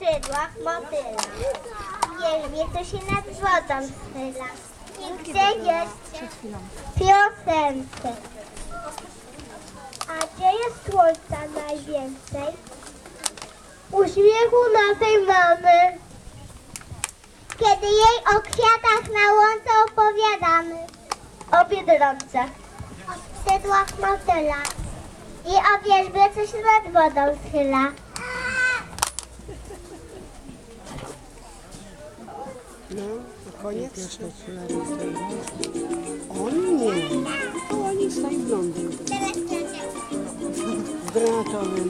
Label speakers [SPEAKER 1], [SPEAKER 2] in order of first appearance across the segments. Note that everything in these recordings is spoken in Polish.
[SPEAKER 1] skrzydłach motyla. Wierzbie, co się nad wodą schyla. Gdzie jest piosence. A gdzie jest słońca najwięcej? Uśmiechu naszej mamy. Kiedy jej o kwiatach na łące opowiadamy. O biedronce. O skrzydłach motyla. I o wierzbie, co się nad wodą schyla.
[SPEAKER 2] No, to koniec. On nie. Oni blondyn. W granatowym takim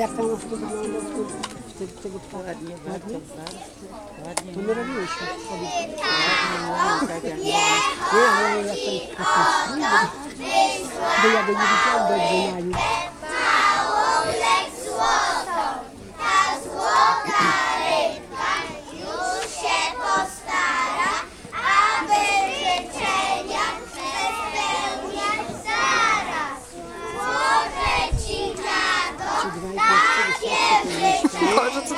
[SPEAKER 2] jak tam tym wygląda w tym, tego ptaka? Ładnie, ładnie. To my robiliśmy. Nie, ale jak ptak bo ja go nie widziałam dobrze na nim.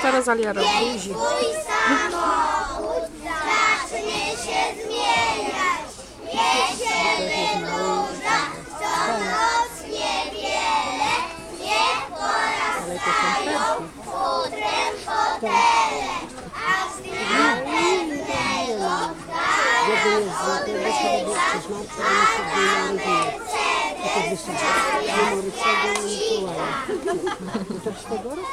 [SPEAKER 3] Ta Rosalia robi?
[SPEAKER 1] twój samochód zacznie się zmieniać. Jedziemy burza, co noc niewiele, niech porastają futrem fotele, a z dnia pewnego
[SPEAKER 2] Jeden jest это дышать. Мама рычага не Так что город.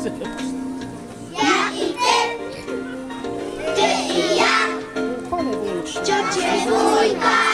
[SPEAKER 2] Ja
[SPEAKER 1] i ty, ty i ja. Ciocie wujka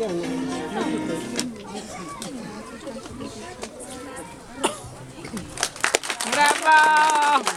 [SPEAKER 2] dziewczyny. Gdzie ona jest? No tutaj.
[SPEAKER 3] Brawo!